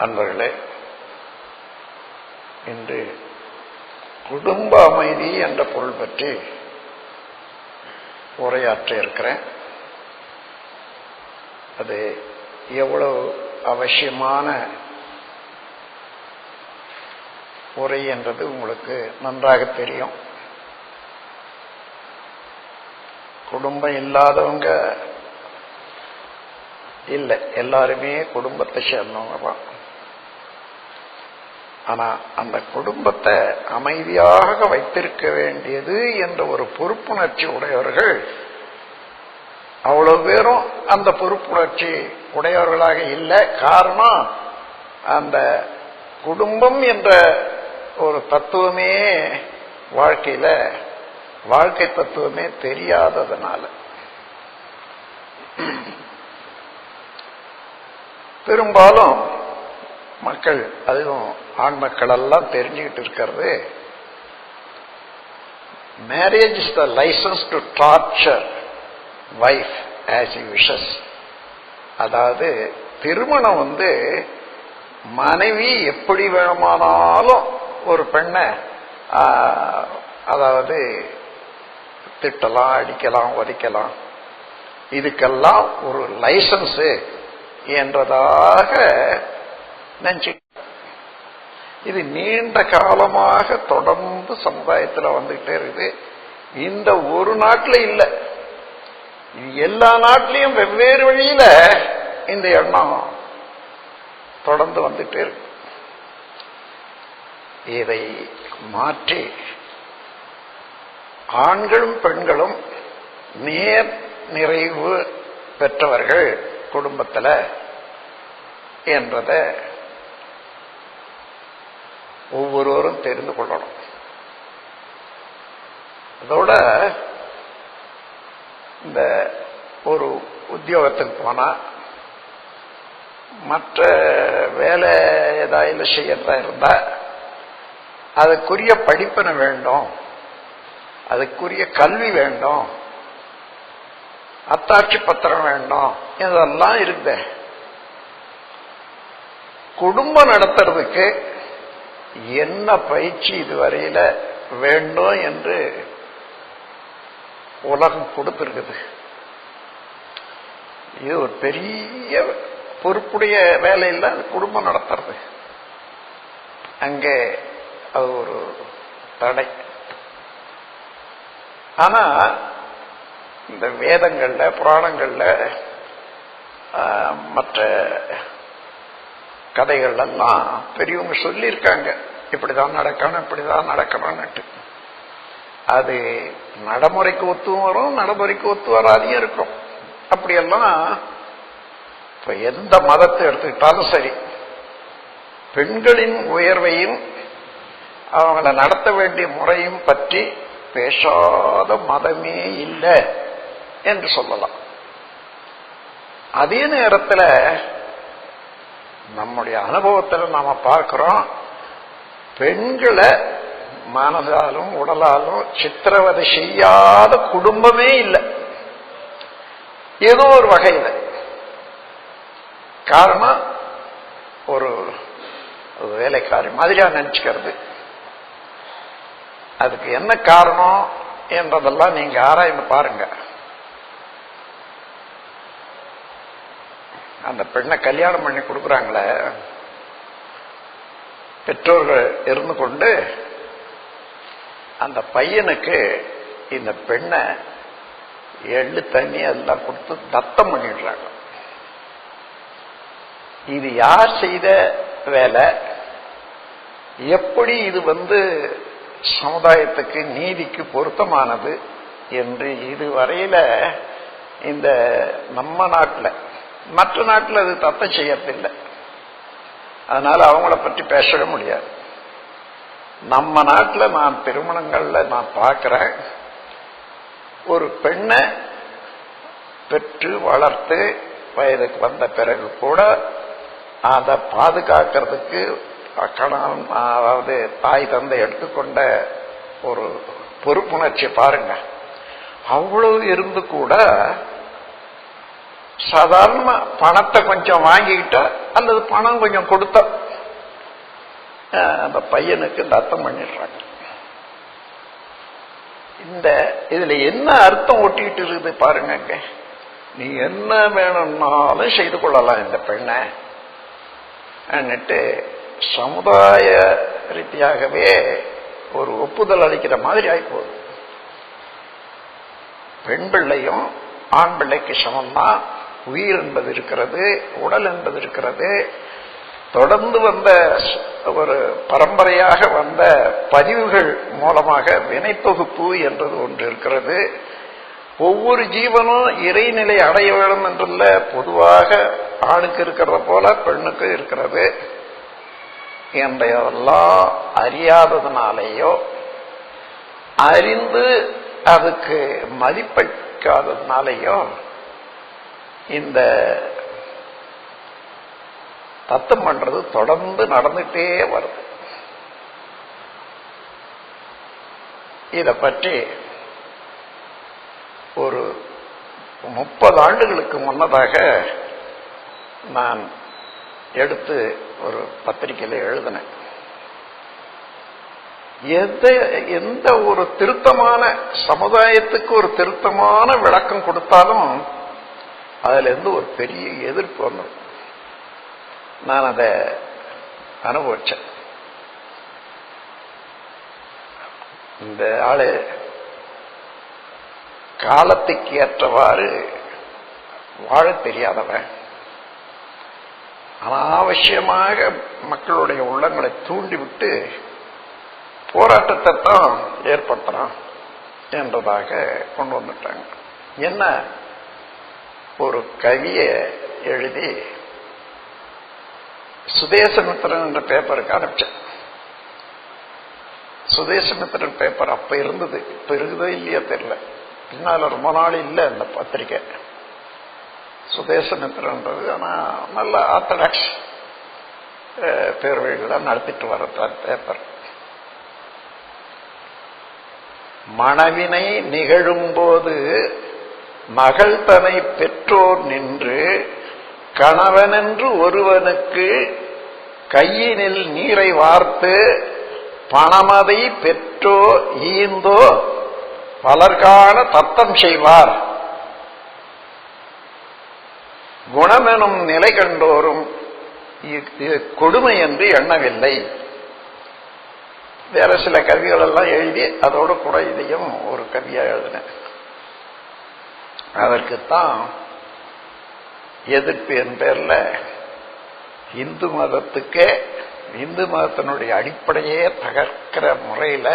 அன்பர்களே இன்று குடும்ப அமைதி என்ற பொருள் பற்றி உரையாற்ற இருக்கிறேன். அது எவ்வளவு அவசியமான உரை என்றது உங்களுக்கு நன்றாக தெரியும். குடும்பம் இல்லாதவங்க இல்லை எல்லாருமே குடும்பத்தை சேர்ந்தவங்க தான். ஆனா அந்த குடும்பத்தை அமைதியாக வைத்திருக்க வேண்டியது என்ற ஒரு பொறுப்புணர்ச்சி உடையவர்கள் அவ்வளவு பேரும் அந்த பொறுப்புணர்ச்சி உடையவர்களாக இல்லை. காரணம் அந்த குடும்பம் என்ற ஒரு தத்துவமே வாழ்க்கையில வாழ்க்கை தத்துவமே தெரியாததுனால. பெரும்பாலும் மக்கள் அதுவும் ஆண் மக்கள் எல்லாம் தெரிஞ்சுக்கிட்டு இருக்கிறது. Marriage is the license to torture wife as you wishes அதாவது திருமணம் வந்து மனைவி எப்படி வேணுமானாலும் ஒரு பெண்ணை அதாவது திட்டலாம் அடிக்கலாம் உதைக்கலாம். இதுக்கெல்லாம் ஒரு லைசன்ஸு என்றதாக நினைச்சு இது நீண்ட காலமாக தொடர்ந்து சமுதாயத்தில் வந்துகிட்டே இருக்குது. இந்த ஒரு நாட்டில் இல்லை. இது எல்லா நாட்டிலையும் வெவ்வேறு வழியில இந்த எண்ணம் தொடர்ந்து வந்துட்டே இருக்கு. இதை மாற்றி ஆண்களும் பெண்களும் நேர் நிறைவு பெற்றவர்கள் குடும்பத்தில் என்றதை ஒவ்வொருவரும் தெரிந்து கொள்ளணும். அதோட இந்த ஒரு உத்தியோகத்துக்கு போனா மற்ற வேலை ஏதாவது செய்யறதா இருந்தா அதுக்குரிய படிப்பனை வேண்டும் அதுக்குரிய கல்வி வேண்டும் அத்தாட்சி பத்திரம் வேண்டும் இதெல்லாம் இருந்த குடும்பம் நடத்துறதுக்கு என்ன பயிற்சி இதுவரையில வேண்டும் என்று உலகம் கொடுத்திருக்குது. இது ஒரு பெரிய பொறுப்புடைய வேலையில் அது குடும்பம் நடத்துறது. அங்கே அது ஒரு தடை. ஆனா இந்த வேதங்கள்ல புராணங்கள்ல மற்ற கதைகள்லாம் பெரியவங்க சொல்லியிருக்காங்க. இப்படிதான் நடக்கணும் இப்படிதான் நடக்கணும்னுட்டு. அது நடைமுறைக்கு ஒத்தும் வரும் நடைமுறைக்கு ஒத்து வராதையும் இருக்கும். அப்படியெல்லாம் இப்ப எந்த மதத்தை எடுத்துக்கிட்டாலும் சரி பெண்களின் உயர்வையும் அவங்கள நடத்த வேண்டிய முறையும் பற்றி பேசாத மதமே இல்லை என்று சொல்லலாம். அதே நேரத்தில் நம்முடைய அனுபவத்தில் நாம பார்க்கிறோம் பெண்களை மனதாலும் உடலாலும் சித்திரவதை செய்யாத குடும்பமே இல்லை. ஏதோ ஒரு வகையில். காரணம் ஒரு வேலைக்காரி மாதிரியா நினைச்சுக்கிறது. அதுக்கு என்ன காரணம் என்றதெல்லாம் நீங்க ஆராய்ந்து பாருங்க. அந்த பெண்ணை கல்யாணம் பண்ணி கொடுக்குறாங்களே. பெற்றோர்கள் இருந்து கொண்டு அந்த பையனுக்கு இந்த பெண்ணை எள்ளு தண்ணி எல்லாம் கொடுத்து தத்தம் பண்ணிடுறாங்க. இது யார் செய்த வேலை? எப்படி இது வந்து சமுதாயத்துக்கு நீதிக்கு பொருத்தமானது என்று இதுவரையில இந்த நம்ம நாட்டில் மற்ற நாட்டில் அது தத்தம் செய்யறதில்லை. அதனால அவங்கள பற்றி பேசவே முடியாது. நம்ம நாட்டில் நான் திருமணங்களில் நான் பார்க்கிறேன். ஒரு பெண்ணை பெற்று வளர்த்து வயதுக்கு வந்த பிறகு கூட அதை பாதுகாக்கிறதுக்கு கணவன் அதாவது தாய் தந்தை எடுத்துக்கொண்ட ஒரு பொறுப்புணர்ச்சி பாருங்க. அவ்வளவு இருந்து கூட சாதாரண பணத்தை கொஞ்சம் வாங்கிக்கிட்டா அல்லது பணம் கொஞ்சம் கொடுத்தா அந்த பையனுக்கு தத்தம் பண்ணிடுறாங்க. இந்த இதுல என்ன அர்த்தம் ஒட்டிக்கிட்டு இருக்குது பாருங்க நீ என்ன வேணும்னாலும் செய்து கொள்ளலாம் இந்த பெண்ணை. அன்னுட்டு சமுதாய ரீதியாகவே ஒரு ஒப்புதல் அளிக்கிற மாதிரி ஆயிப்போகுது. பெண் பிள்ளையும் ஆண் பிள்ளைக்கு சமம்தான். உயிர் என்பது இருக்கிறது உடல் என்பது இருக்கிறது. தொடர்ந்து வந்த ஒரு பரம்பரையாக வந்த பதிவுகள் மூலமாக வினைத்தொகுப்பு என்றது ஒன்று இருக்கிறது. ஒவ்வொரு ஜீவனும் இறைநிலை அடைய வேண்டும் என்றுள்ள பொதுவாக ஆணுக்கு இருக்கிறத போல பெண்ணுக்கு இருக்கிறது. என்றதெல்லாம் அறியாததுனாலேயோ அறிந்து அதுக்கு மதிப்பளிக்காததுனாலேயோ இந்த தத்தம் பண்றது தொடர்ந்து நடந்துட்டே வருது. இதை பற்றி ஒரு முப்பது ஆண்டுகளுக்கு முன்னதாக நான் எடுத்து ஒரு பத்திரிகையில் எழுதினேன். எந்த எந்த ஒரு திருத்தமான சமுதாயத்துக்கு ஒரு திருத்தமான விளக்கம் கொடுத்தாலும் அதுல இருந்து ஒரு பெரிய எதிர்ப்பு வந்தது. நான் அதை அனுபவிச்சேன். இந்த ஆளு காலத்துக்கு ஏற்றவாறு வாழ தெரியாதவன். அனாவசியமாக மக்களுடைய உள்ளங்களை தூண்டிவிட்டு போராட்டத்தை தான் ஏற்படுத்துறான் என்றதாக கொண்டு வந்துட்டாங்க. என்ன? ஒரு கவியை எழுதி சுதேசமித்திரன் என்ற பேப்பருக்கு அனுப்பிச்சேன். சுதேசமித்திரன் பேப்பர் அப்ப இருந்தது. இப்ப இருக்குதோ இல்லையோ தெரியல. பின்னால ரொம்ப நாள் இல்லை அந்த பத்திரிக்கை. சுதேசமித்திரன்றது. ஆனா நல்ல ஆர்த்தடாக்ஸ் பேர்வழிகள் நடத்திட்டு வர பேப்பர் மனவினை நிகழும்போது மகள் தனை பெற்றோர் நின்று கணவனென்று ஒருவனுக்கு கையினில் நீரை வார்த்து பணமதை பெற்றோ ஈந்தோ பலர்கான தத்தம் செய்வார். குணமெனும் நிலை கண்டோரும் இது கொடுமை என்று எண்ணவில்லை. வேற சில கவிகள் எல்லாம் எழுதி அதோடு கூட இதையும் ஒரு கவியாக எழுதினேன். அதற்குத்தான் எதிர்ப்பு என் பேர்ல இந்து மதத்துக்கே இந்து மதத்தினுடைய அடிப்படையே தகர்க்கிற முறையில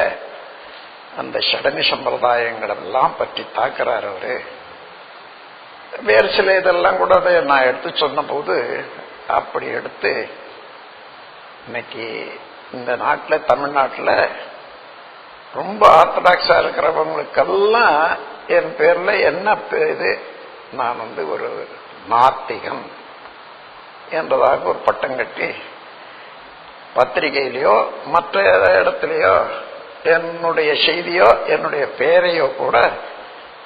அந்த சடங்கு சம்பிரதாயங்களெல்லாம் பற்றி தாக்குறார் அவரு. வேறு சில இதெல்லாம் கூட அதை நான் எடுத்து சொன்ன போது அப்படி எடுத்து இன்னைக்கு இந்த நாட்டில் தமிழ்நாட்டில் ரொம்ப ஆர்த்தடாக்ஸா இருக்கிறவங்களுக்கெல்லாம் என் பேர்ல என்ன இது? நான் வந்து ஒரு நாத்திகம் என்றதாக ஒரு பட்டம் கட்டி பத்திரிகையிலையோ மற்ற இடத்துலையோ என்னுடைய செய்தியோ என்னுடைய பெயரையோ கூட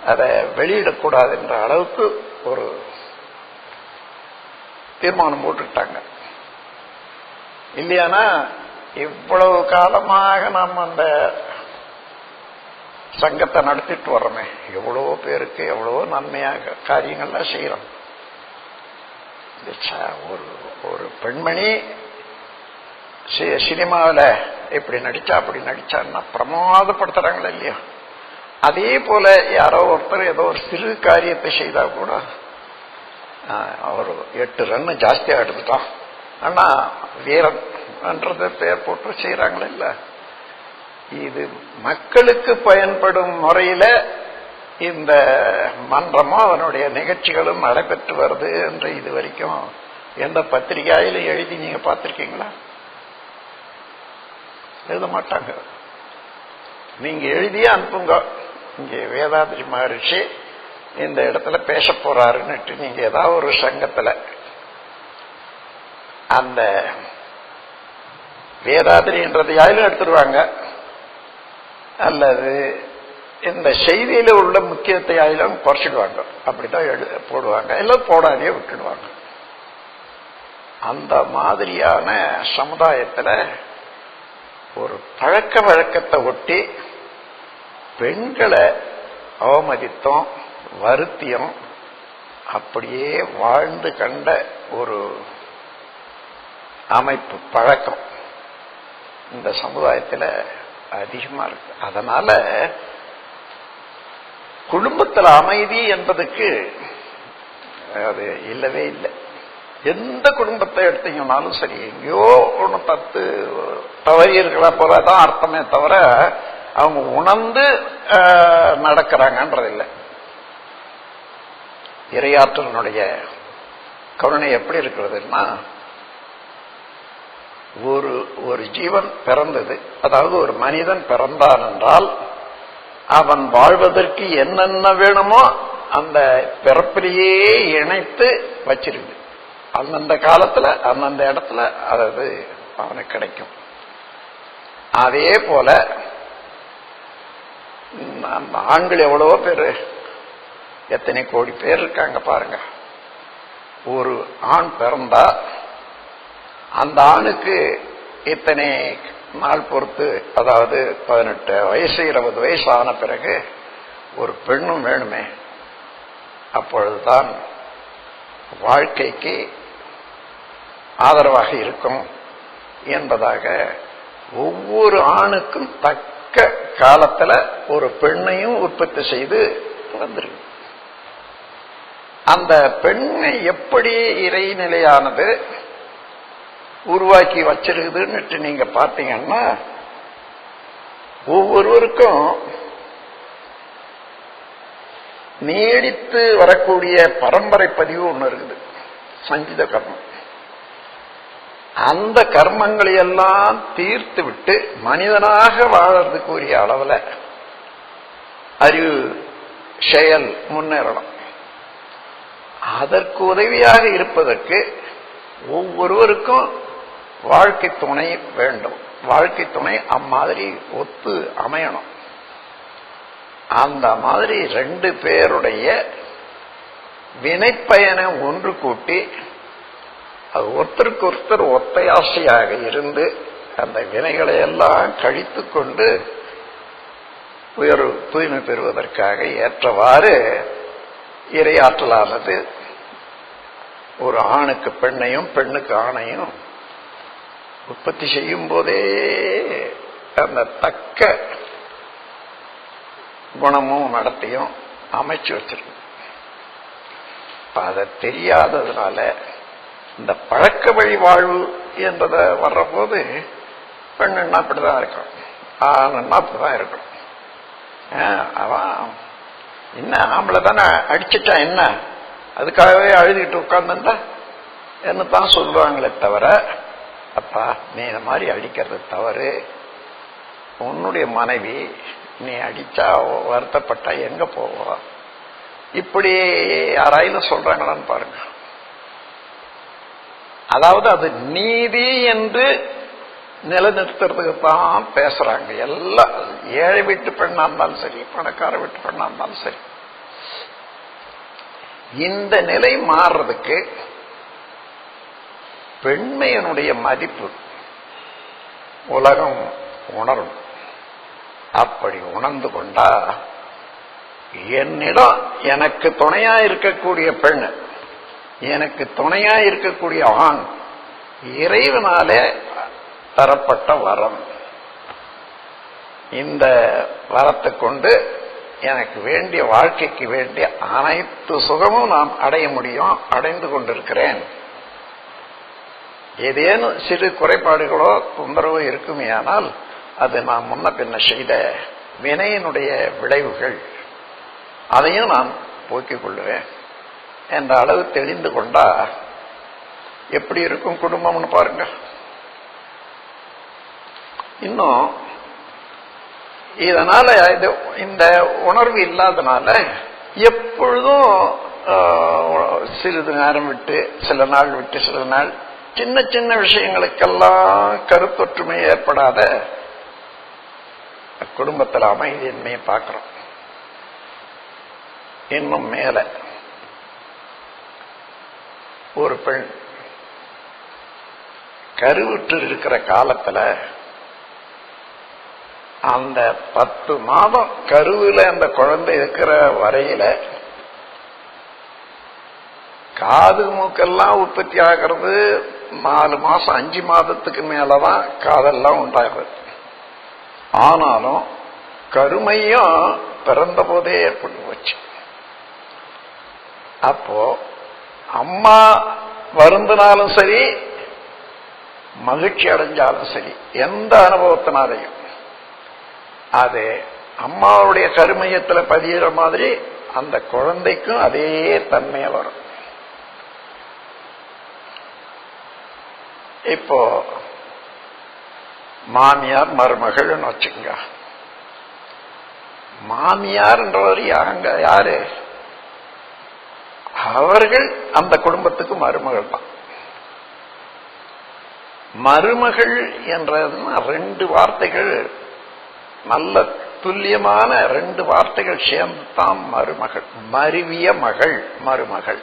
அதை வெளியிடக்கூடாது என்ற அளவுக்கு ஒரு தீர்மானம் போட்டுட்டாங்க இல்லையானா இவ்வளவு காலமாக நாம் அந்த சங்கத்தை நடத்திட்டு வர்றோமே. எவ்வளவோ பேருக்கு எவ்வளவோ நன்மையாக காரியங்கள்லாம் செய்யறோம். ஒரு ஒரு பெண்மணி சினிமாவில் இப்படி நடிச்சா அப்படி நடிச்சான்னா பிரமாதப்படுத்துறாங்களா இல்லையா? அதே போல யாரோ ஒருத்தர் ஏதோ ஒரு சிறு காரியத்தை செய்தா கூட அவர் எட்டு ரன்னு ஜாஸ்தியாக எடுத்துட்டான். ஆனா வீரன் என்றது பேர் போட்டு செய்யறாங்களே இல்லை? இது மக்களுக்கு பயன்படும் முறையில இந்த மன்றமும் அதனுடைய நிகழ்ச்சிகளும் நடைபெற்று வருது என்று இது வரைக்கும் எந்த பத்திரிகையிலும் எழுதி நீங்க பார்த்திருக்கீங்களா? எழுத மாட்டாங்க. நீங்க எழுதியே அனுப்புங்க. இங்க வேதாதிரி மகரிஷி இந்த இடத்துல பேச போறாருன்னுட்டு நீங்க ஏதாவது ஒரு சங்கத்துல அந்த வேதாதிரின்றது யாரும் எடுத்துருவாங்க. அல்லது இந்த செய்தியில உள்ள முக்கியத்தை ஆயிலும் குறைச்சிடுவாங்க. அப்படிதான் எழு போடுவாங்க. எல்லாம் போடாதே விட்டுடுவாங்க. அந்த மாதிரியான சமுதாயத்தில் ஒரு பழக்க வழக்கத்தை ஒட்டி பெண்களை அவமதித்தோம் வருத்தியம் அப்படியே வாழ்ந்து கண்ட ஒரு அமைப்பு பழக்கம். இந்த சமுதாயத்தில் அதிகமா இருக்கு. அதனால குடும்பத்தில் அமைதி என்பதுக்கு அது இல்லவே இல்லை. எந்த குடும்பத்தை எடுத்தீங்கன்னாலும் சரி எங்கேயோ ஒன்று பத்து தவறி இருக்கிற போலதான் அர்த்தமே தவிர அவங்க உணர்ந்து நடக்கிறாங்கன்றது இல்லை. இரையாற்றலினுடைய கருணை எப்படி இருக்கிறதுன்னா ஒரு ஒரு ஜீவன் பிறந்தது. அதாவது ஒரு மனிதன் பிறந்தான் என்றால் அவன் வாழ்வதற்கு என்னென்ன வேணுமோ அந்த பிறப்பிலேயே இணைத்து வச்சிருக்கு அந்தந்த காலத்துல அந்தந்த இடத்துல அதாவது அவனுக்கு கிடைக்கும். அதே போல ஆண்கள் எவ்வளவோ பேர் எத்தனை கோடி பேர் இருக்காங்க பாருங்க. ஒரு ஆண் பிறந்தா அந்த ஆணுக்கு இத்தனை நாள் பொறுத்து அதாவது பதினெட்டு வயசு இருபது வயசு ஆன பிறகு ஒரு பெண்ணும் வேணுமே. அப்பொழுதுதான் வாழ்க்கைக்கு ஆதரவாக இருக்கும் என்பதாக ஒவ்வொரு ஆணுக்கும் தக்க காலத்துல ஒரு பெண்ணையும் உற்பத்தி செய்து வந்திருக்கு. அந்த பெண்ணை எப்படி இறைநிலையானது உருவாக்கி வச்சிருக்குதுன்னுட்டு நீங்க பார்த்தீங்கன்னா ஒவ்வொருவருக்கும் நீடித்து வரக்கூடிய பரம்பரை பதிவு ஒன்று இருக்குது. சஞ்சித கர்மம். அந்த கர்மங்களை எல்லாம் தீர்த்து விட்டு மனிதனாக வாழறதுக்கு உரிய அளவில் அறிவு செயல் முன்னேறணும். அதற்கு உதவியாக இருப்பதற்கு ஒவ்வொருவருக்கும் வாழ்க்கை துணை வேண்டும். வாழ்க்கை துணை அம்மாதிரி ஒத்து அமையணும். அந்த மாதிரி ரெண்டு பேருடைய வினைப்பயனை ஒன்று கூட்டி அது ஒருத்தருக்கு ஒருத்தர் ஒத்தையாசையாக இருந்து அந்த வினைகளை எல்லாம் கழித்து கொண்டு உயர் தூய்மை பெறுவதற்காக ஏற்றவாறு இரையாற்றலானது. ஒரு ஆணுக்கு பெண்ணையும் பெண்ணுக்கு ஆணையும் உற்பத்தி செய்யும் போதே அந்த தக்க குணமும் நடத்தையும் அமைச்சு வச்சிருக்கு. அதை தெரியாததுனால இந்த பழக்க வழி வாழ்வு என்றத வர்றபோது பெண்ணுன்னா அப்படிதான் இருக்கும். ஆணுன்னா அப்படிதான் இருக்கும். அவன் என்ன ஆம்பளை தானே அடிச்சிட்டான் என்ன? அதுக்காகவே அழுதுகிட்டு உட்கார்ந்துட்டா என்ன தான் சொல்லுவாங்களே தவிர அப்பா நீ இந்த மாதிரி அடிக்கிறது தவறு. உன்னுடைய மனைவி நீ அடிச்சா வருத்தப்பட்டா எங்க போவோம் இப்படி யாராயிலும் சொல்றாங்களான்னு பாருங்க. அதாவது அது நீதி என்று நிலைநிறுத்துறதுக்கு தான் பேசுறாங்க. எல்லாம் ஏழை வீட்டு பெண்ணா இருந்தாலும் சரி பணக்கார வீட்டு பெண்ணா இருந்தாலும் சரி. இந்த நிலை மாறுறதுக்கு பெண்மையனுடைய மதிப்பு உலகம் உணரும். அப்படி உணர்ந்து கொண்டா என்னிடம் எனக்கு துணையா இருக்கக்கூடிய பெண் எனக்கு துணையா இருக்கக்கூடிய ஆண் இறைவனாலே தரப்பட்ட வரம். இந்த வரத்தை கொண்டு எனக்கு வேண்டிய வாழ்க்கைக்கு வேண்டிய அனைத்து சுகமும் நாம் அடைய முடியும் அடைந்து கொண்டிருக்கிறேன். ஏதேனும் சிறு குறைபாடுகளோ தொந்தரவோ இருக்குமே ஆனால் அது நான் முன்ன பின்ன செய்த வினையினுடைய விளைவுகள். அதையும் நான் போக்கிக் கொள்ளுவேன். என்ற அளவு தெளிந்து கொண்டா எப்படி இருக்கும் குடும்பம்னு பாருங்க இன்னும் இதனால இது இந்த உணர்வு இல்லாதனால எப்பொழுதும் சிறிது நேரம் விட்டு சில நாள் விட்டு சில நாள் சின்ன சின்ன விஷயங்களுக்கெல்லாம் கருத்தொற்றுமை ஏற்படாத குடும்பத்தில் அமைதியின்மையை பார்க்கிறோம். இன்னும் மேல ஒரு பெண் கருவுற்று இருக்கிற காலத்துல அந்த பத்து மாதம் கருவில அந்த குழந்தை இருக்கிற வரையில காது மூக்கெல்லாம் உற்பத்தி ஆகிறது நாலு மாசம் அஞ்சு மாதத்துக்கு மேலதான் காதெல்லாம் உண்டாகிறது ஆனாலும் கருமையும் பிறந்த போதே ஏற்பட்டு போச்சு. அப்போ அம்மா வருந்தினாலும் சரி மகிழ்ச்சி அடைஞ்சாலும் சரி எந்த அனுபவத்தினாலையும். அது அம்மாவுடைய கருமையத்துல பதிகிற மாதிரி அந்த குழந்தைக்கும் அதே தன்மையை வரும். இப்போ மாமியார் மருமகள்னு வச்சுக்கோங்க. மாமியார்ன்றவர் யாருங்க? யாரு? அவர்கள் அந்த குடும்பத்துக்கு மருமகள் தான். மருமகள் என்றதுன்னா ரெண்டு வார்த்தைகள் நல்ல துல்லியமான ரெண்டு வார்த்தைகள் சேர்ந்து தான் மருமகள். மருவிய மகள் மருமகள்.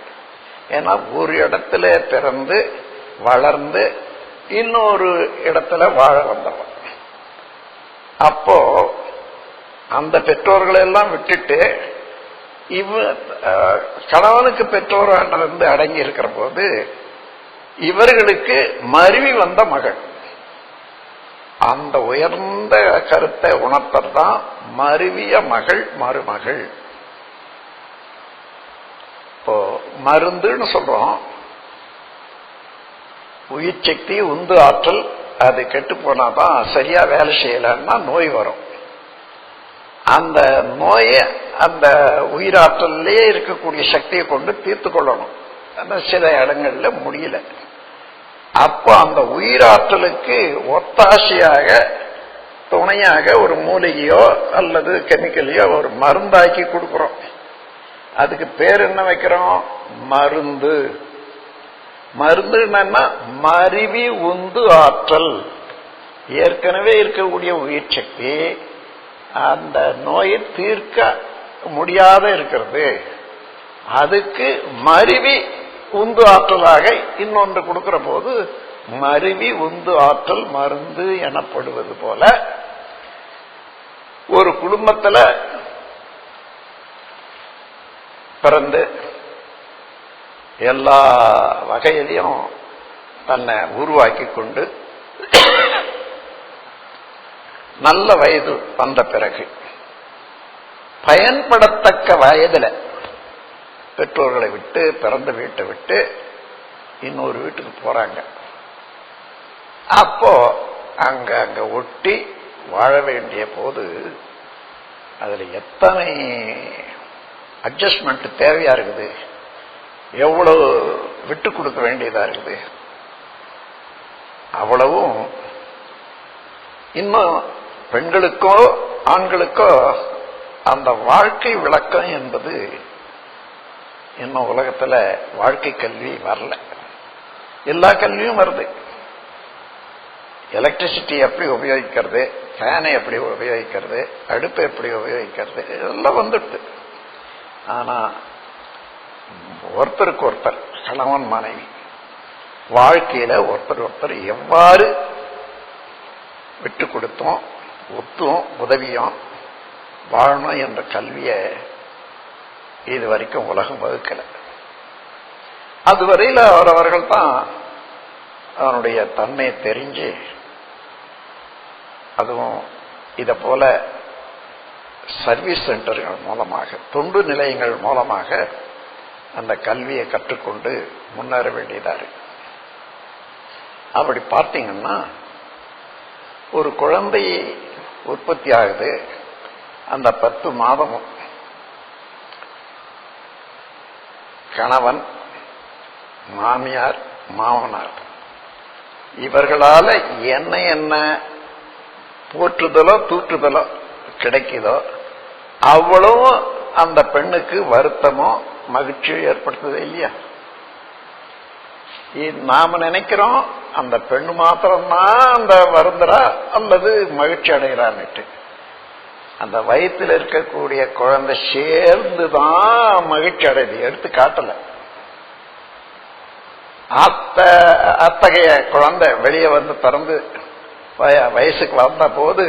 ஏன்னா ஒரு இடத்துல பிறந்து வளர்ந்து இன்னொரு இடத்துல வாழ வந்தவன். அப்போ அந்த பெற்றோர்களை எல்லாம் விட்டுட்டு இவ கணவனுக்கு பெற்றோராக இருந்து அடங்கி இருக்கிற போது இவர்களுக்கு மருவி வந்த மகள். அந்த உயர்ந்த கருத்தை உணர்த்தர் தான் மருவிய மகள் மருமகள். இப்போ மருந்துன்னு சொல்றோம். உயிர் சக்தி உந்து ஆற்றல் அது கெட்டு போனாதான் சரியா வேலை செய்யலன்னா நோய் வரும். அந்த நோயை அந்த உயிராற்றல்லே இருக்கக்கூடிய சக்தியை கொண்டு தீர்த்து கொள்ளணும். ஆனால் சில இடங்கள்ல முடியல. அப்போ அந்த உயிராற்றலுக்கு ஒத்தாசையாக துணையாக ஒரு மூலிகையோ அல்லது கெமிக்கலையோ ஒரு மருந்தாக்கி கொடுக்குறோம். அதுக்கு பேர் என்ன வைக்கிறோம்? மருந்து. மருந்து என்னன்னா மருவி உந்து ஆற்றல். ஏற்கனவே இருக்கக்கூடிய உயிர் சக்தி அந்த நோயை தீர்க்க முடியாத இருக்கிறது. அதுக்கு மருவி உந்து ஆற்றலாக இன்னொன்று கொடுக்கிற போது மருவி உந்து ஆற்றல் மருந்து எனப்படுவது போல ஒரு குடும்பத்தில் பிறந்து எல்லா வகையிலையும் தன்னை உருவாக்கி கொண்டு நல்ல வயது வந்த பிறகு பயன்படத்தக்க வயதில் பெற்றோர்களை விட்டு பிறந்த வீட்டை விட்டு இன்னொரு வீட்டுக்கு போறாங்க. அப்போ அங்க அங்க ஒட்டி வாழ வேண்டிய போது அதுல எத்தனை அட்ஜஸ்ட்மெண்ட் தேவையா இருக்குது? எவ்வளவு விட்டு கொடுக்க வேண்டியதா இருக்குது? அவ்வளவும் இன்னும் பெண்களுக்கோ ஆண்களுக்கோ அந்த வாழ்க்கை விளக்கம் என்பது இன்னும் உலகத்துல வாழ்க்கை கல்வி வரல. எல்லா கல்வியும் வருது. எலக்ட்ரிசிட்டி எப்படி உபயோகிக்கிறது ஃபேனை எப்படி உபயோகிக்கிறது அடுப்பை எப்படி உபயோகிக்கிறது இதெல்லாம் வந்துட்டு. ஆனா ஒருத்தருக்கு ஒருத்தர் கணவன் மனைவி. வாழ்க்கையில ஒருத்தர் ஒருத்தர் எவ்வாறு விட்டு கொடுத்தோம் ஒத்தும் உதவியும் வாழணும் என்ற கல்வியை இது வரைக்கும் உலகம் வகுக்கல. அதுவரையில் அவரவர்கள் தான் அவனுடைய தன்மையை தெரிஞ்சு அதுவும் இதை போல சர்வீஸ் சென்டர்கள் மூலமாக தொண்டு நிலையங்கள் மூலமாக அந்த கல்வியை கற்றுக்கொண்டு முன்னேற வேண்டியதா இருக்கு. அப்படி பார்த்தீங்கன்னா ஒரு குழந்தை உற்பத்தி ஆகுது அந்த பத்து மாதமும் கணவன் மாமியார் மாமனார் இவர்களால என்ன என்ன போற்றுதலோ தூற்றுதலோ கிடைக்குதோ அவ்வளவும் அந்த பெண்ணுக்கு வருத்தமோ மகிழ்ச்சியோ ஏற்படுத்துது இல்லையா? நாம நினைக்கிறோம் அந்த பெண்ணு மாத்திரம்தான் அந்த வருந்துறா அல்லது மகிழ்ச்சி அடைகிறான்னுட்டு. அந்த வயிற்றில் இருக்கக்கூடிய குழந்தை சேர்ந்து தான் மகிழ்ச்சி அடையுது. எடுத்து காட்டல. அத்த அத்தகைய குழந்தை வெளியே வந்து பிறந்து வயசுக்கு வந்த போது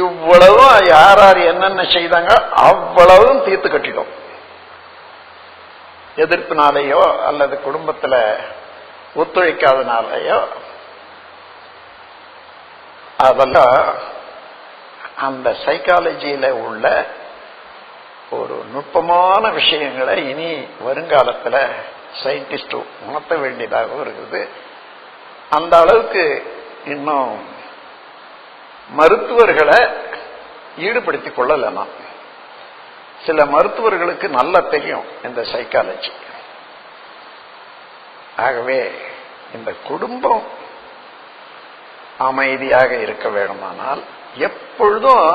இவ்வளவும் யார் யார் என்னென்ன செய்தாங்க அவ்வளவும் தீர்த்து கட்டிடும். எதிர்ப்பினாலேயோ அல்லது குடும்பத்தில் ஒத்துழைக்காதனாலேயோ அதெல்லாம் அந்த சைக்காலஜியில உள்ள ஒரு நுட்பமான விஷயங்களை இனி வருங்காலத்தில் சயின்டிஸ்ட் உணர்த்த வேண்டியதாகவும் இருக்குது. அந்த அளவுக்கு இன்னும் மருத்துவர்களை ஈடுபடுத்திக் கொள்ளலை நான். சில மருத்துவர்களுக்கு நல்லா தெரியும் இந்த சைக்காலஜி ஆகவே இந்த குடும்பம் அமைதியாக இருக்க வேண்டுமானால் எப்பொழுதும்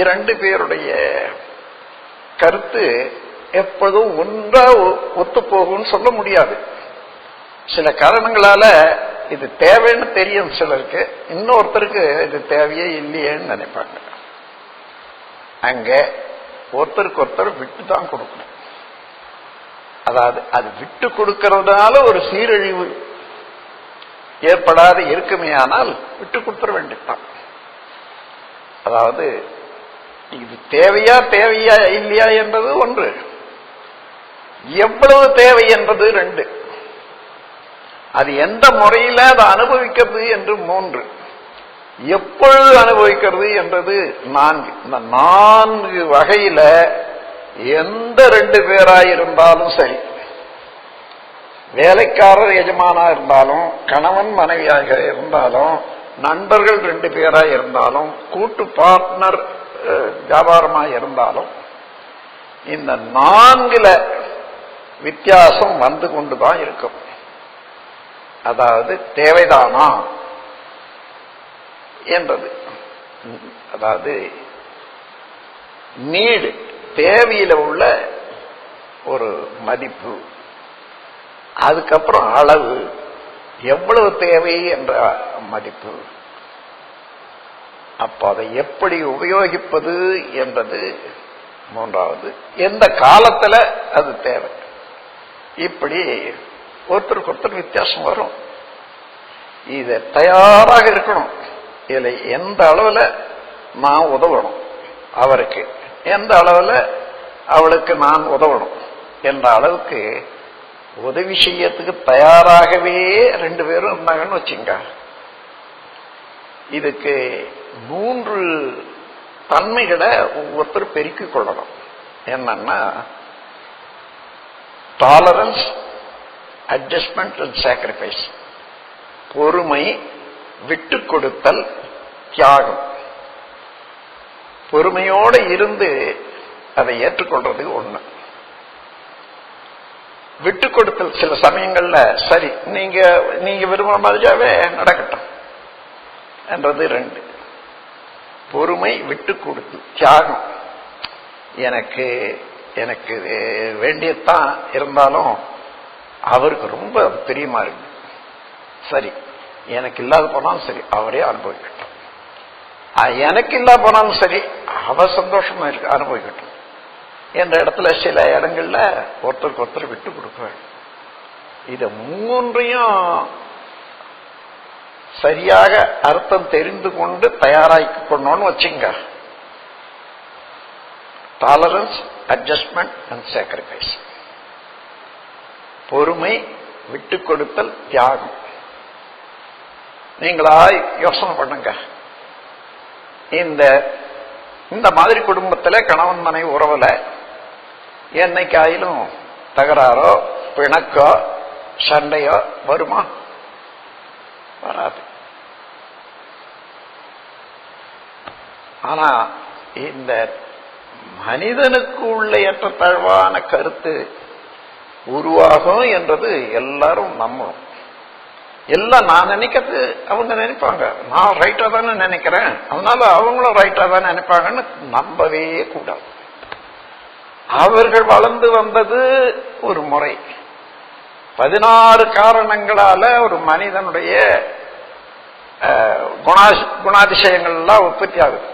இரண்டு பேருடைய கருத்து எப்பொழுதும் ஒன்றா ஒத்து போகும்னு சொல்ல முடியாது. சில காரணங்களால இது தேவைன்னு தெரியும் சிலருக்கு இன்னொருத்தருக்கு இது தேவையே இல்லையேன்னு நினைப்பாங்க. அங்க ஒருத்தருக்கு ஒருத்தர் விட்டு தான் கொடுக்கணும். அதாவது அது விட்டு கொடுக்கறதுனால ஒரு சீரழிவு ஏற்படாது இருக்குமே ஆனால் விட்டு கொடுத்துட வேண்டியதுதான். அதாவது இது தேவையா தேவையா இல்லையா என்பது ஒன்று. எவ்வளவு தேவை என்பது ரெண்டு. அது எந்த முறையில அதை அனுபவிக்கிறது என்று மூன்று. எப்பொழுது அனுபவிக்கிறது என்றது நான்கு இந்த நான்கு வகையில எந்த ரெண்டு பேராய் இருந்தாலும் சரி. வேலைக்காரர் எஜமானா இருந்தாலும் கணவன் மனைவியாக இருந்தாலும் நண்பர்கள் ரெண்டு பேரா இருந்தாலும் கூட்டு பார்ட்னர் வியாபாரமா இருந்தாலும் இந்த நான்குல வித்தியாசம் வந்து கொண்டுதான் இருக்கும். அதாவது தேவைதானா? என்றது அதாவது நீடு தேவையில உள்ள ஒரு மதிப்பு. அதுக்கப்புறம் அளவு. எவ்வளவு தேவை என்ற மதிப்பு. அப்ப அதை எப்படி உபயோகிப்பது என்பது மூன்றாவது. எந்த காலத்துல அது தேவை? இப்படி ஒருத்தருக்கு ஒருத்தர் வித்தியாசம் வரும். இதை தயாராக இருக்கணும். இதில் எந்த அளவில் நான் உதவணும் அவருக்கு? எந்த அளவில் அவளுக்கு நான் உதவணும்? என்ற அளவுக்கு உதவி செய்யறதுக்கு தயாராகவே ரெண்டு பேரும் இருந்தாங்கன்னு வச்சுங்க இதுக்கு மூன்று தன்மைகளை ஒவ்வொருத்தர் பெருக்கிக் கொள்ளணும். என்னன்னா டாலரன்ஸ் அட்ஜஸ்ட்மெண்ட் அண்ட் சாக்ரிஃபைஸ் பொறுமை விட்டு கொடுத்தல் தியாகம். பொறுமையோடு இருந்து அதை ஏற்றுக்கொள்றது ஒண்ணு. விட்டு கொடுத்தல் சில சமயங்கள்ல சரி நீங்க நீங்க விரும்புற மாதிரியாவே நடக்கட்டும் என்றது ரெண்டு. பொறுமை விட்டு கொடுத்து தியாகம். எனக்கு எனக்கு வேண்டியதான் இருந்தாலும் அவருக்கு ரொம்ப பிரியமா இருக்கு. சரி எனக்கு இல்லாத போனாலும் சரி அவரே அனுபவிக்கட்டும். எனக்கு இல்லாத போனாலும் சரி அவ சந்தோஷமா இருக்கு அனுபவிக்கட்டும். என்ற இடத்துல சில இடங்கள்ல ஒருத்தருக்கு ஒருத்தர் விட்டு கொடுக்க வேண்டும் இத மூன்றையும் சரியாக அர்த்தம் தெரிந்து கொண்டு தயாராக்கி கொண்டோன்னு வச்சுங்க. டாலரன்ஸ் அட்ஜஸ்ட்மெண்ட் அண்ட் சாக்ரிஃபைஸ் பொறுமை விட்டு கொடுத்தல் தியாகம். நீங்களா யோசனை பண்ணுங்க. இந்த இந்த மாதிரி குடும்பத்தில் கணவன் மனை உறவுல என்னைக்காயிலும் தகராறோ பிணக்கோ சண்டையோ வருமா? வராது. ஆனா இந்த மனிதனுக்கு உள்ள ஏற்றத்தாழ்வான கருத்து உருவாகும் என்றது எல்லாரும் நம்பணும். எல்லாம் நான் நினைக்கிறது அவங்க நினைப்பாங்க. நான் ரைட்டா தானே நினைக்கிறேன். அதனால அவங்களும் ரைட்டா தான் நினைப்பாங்கன்னு நம்பவே கூடாது. அவர்கள் வளர்ந்து வந்தது ஒரு முறை. பதினாறு காரணங்களால ஒரு மனிதனுடைய குணா குணாதிசயங்கள்லாம் உற்பத்தி ஆகுது.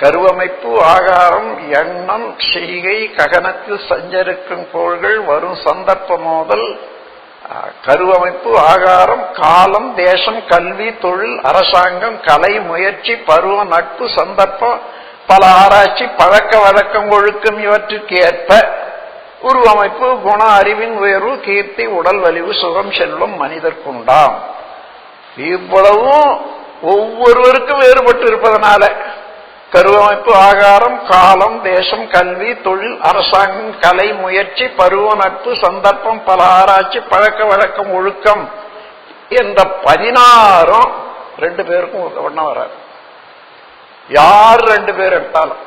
கருவமைப்பு ஆகாரம் எண்ணம் செய்கை ககனத்தில் சஞ்சரிக்கும் கோள்கள் வரும் சந்தர்ப்ப மோதல் கருவமைப்பு ஆகாரம் காலம் தேசம் கல்வி தொழில் அரசாங்கம் கலை முயற்சி பருவ நட்பு சந்தர்ப்பம் பல ஆராய்ச்சி பழக்க வழக்கம் ஒழுக்கம் இவற்றிற்கு ஏற்ப உருவமைப்பு குண அறிவின் உயர்வு கீர்த்தி உடல் வலிவு சுகம் செல்லும் மனிதர்க்குண்டாம். இவ்வளவும் ஒவ்வொருவருக்கும் வேறுபட்டு இருப்பதனால கருவமைப்பு ஆகாரம் காலம் தேசம் கல்வி தொழில் அரசாங்கம் கலை முயற்சி பருவ நட்பு சந்தர்ப்பம் பல ஆராய்ச்சி பழக்க வழக்கம் ஒழுக்கம் என்ற பதினாறும் ரெண்டு பேருக்கும் ஒண்ணா வராது. யார் ரெண்டு பேர் எடுத்தாலும்.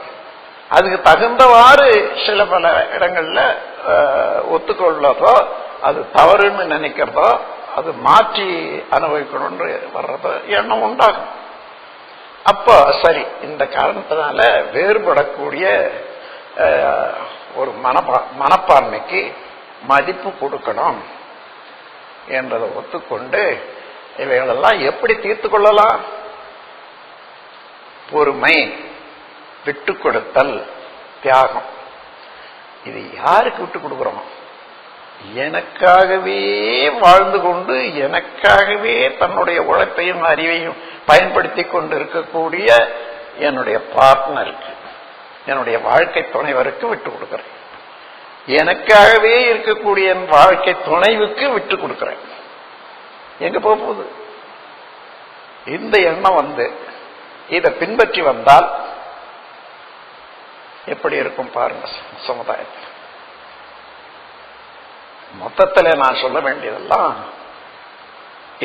அதுக்கு தகுந்தவாறு சில பல இடங்கள்ல அஹ், ஒத்துக்கொள்ளதோ அது தவறுன்னு நினைக்கிறதோ அது மாற்றி அனுபவிக்கணும்னு வர்றதோ எண்ணம் உண்டாகும். அப்போ சரி இந்த காரணத்தினால வேறுபடக்கூடிய ஒரு மனப்பா மனப்பான்மைக்கு மதிப்பு கொடுக்கணும் என்றதை ஒத்துக்கொண்டு இவைகளெல்லாம் எப்படி தீர்த்து கொள்ளலாம்? பொறுமை விட்டு கொடுத்தல் தியாகம். இது யாருக்கு விட்டு கொடுக்குறோம்? எனக்காகவே வாழ்ந்து கொண்டு எனக்காகவே தன்னுடைய உழைப்பையும் அறிவையும் பயன்படுத்தி கொண்டு இருக்கக்கூடிய என்னுடைய பார்ட்னருக்கு என்னுடைய வாழ்க்கை துணைவருக்கு விட்டு கொடுக்கிறேன். எனக்காகவே இருக்கக்கூடிய என் வாழ்க்கை துணைவுக்கு விட்டு கொடுக்கிறேன். எங்க போக போகுது? இந்த எண்ணம் வந்து இதை பின்பற்றி வந்தால் எப்படி இருக்கும் பாருங்க சமுதாயத்தில். மொத்தத்தில் நான் சொல்ல வேண்டியதெல்லாம்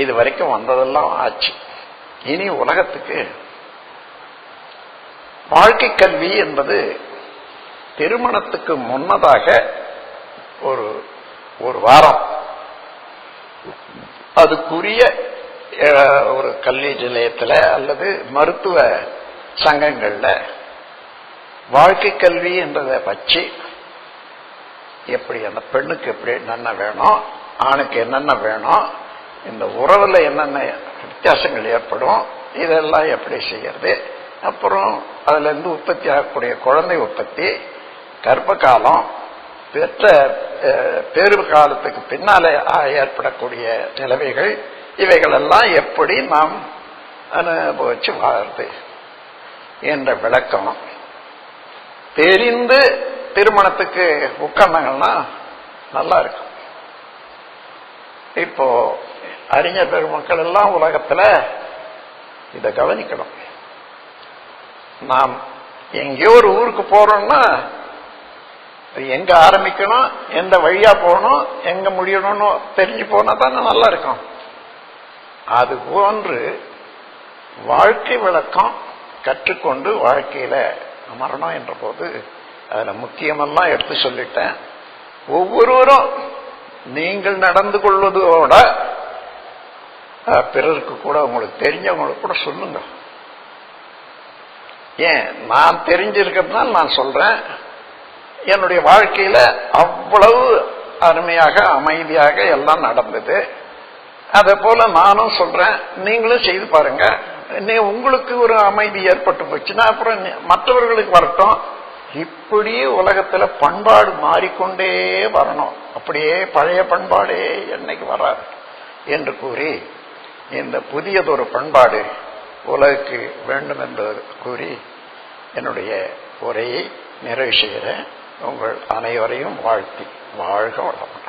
இது வரைக்கும் வந்ததெல்லாம் ஆச்சு. இனி உலகத்துக்கு வாழ்க்கை கல்வி என்பது திருமணத்துக்கு முன்னதாக ஒரு ஒரு வாரம். அதுக்குரிய ஒரு கல்வி நிலையத்தில் அல்லது மருத்துவ சங்கங்களில் வாழ்க்கை கல்வி என்றதை வச்சு எப்படி அந்த பெண்ணுக்கு எப்படி என்னென்ன வேணும் ஆணுக்கு என்னென்ன வேணும் இந்த உறவுல என்னென்ன வித்தியாசங்கள் ஏற்படும் இதெல்லாம் எப்படி செய்யறது அப்புறம் அதுல இருந்து உற்பத்தி ஆகக்கூடிய குழந்தை உற்பத்தி கர்ப்ப காலம் பெற்ற பேரு காலத்துக்கு பின்னாலே ஏற்படக்கூடிய நிலைமைகள் இவைகளெல்லாம் எப்படி நாம் அனுபவிச்சு வாழ்றது என்ற விளக்கம். தெரிந்து திருமணத்துக்கு உட்கார்ந்தாங்கன்னா நல்லா இருக்கும். இப்போ அறிஞர் பெருமக்கள் எல்லாம் உலகத்துல இதை கவனிக்கணும். நாம் எங்கேயோ ஒரு ஊருக்கு போறோம்னா எங்க ஆரம்பிக்கணும் எந்த வழியா போகணும் எங்க முடியணும்னு தெரிஞ்சு போனா தானே நல்லா இருக்கும். அது போன்று வாழ்க்கை விளக்கம் கற்றுக்கொண்டு வாழ்க்கையில அமரணும் என்ற போது அதுல முக்கியமெல்லாம் எடுத்து சொல்லிட்டேன். ஒவ்வொருவரும் நீங்கள் நடந்து கொள்வதோட பிறருக்கு கூட உங்களுக்கு தெரிஞ்சவங்களுக்கு கூட சொல்லுங்க. ஏன்? நான் தெரிஞ்சிருக்கிறதுனால நான் சொல்றேன். என்னுடைய வாழ்க்கையில அவ்வளவு அருமையாக அமைதியாக எல்லாம் நடந்தது. அதே போல நானும் சொல்றேன். நீங்களும் செய்து பாருங்க. நீ உங்களுக்கு ஒரு அமைதி ஏற்பட்டு போச்சுன்னா அப்புறம் மற்றவர்களுக்கு வரட்டும். இப்படியே உலகத்துல பண்பாடு மாறிக்கொண்டே வரணும். அப்படியே பழைய பண்பாடே என்னைக்கு வராது. என்று கூறி இந்த புதியதொரு பண்பாடு உலகுக்கு வேண்டும் என்று கூறி என்னுடைய உரையை நிறைவு செய்கிறேன். உங்கள் அனைவரையும் வாழ்த்தி. வாழ்க வளம்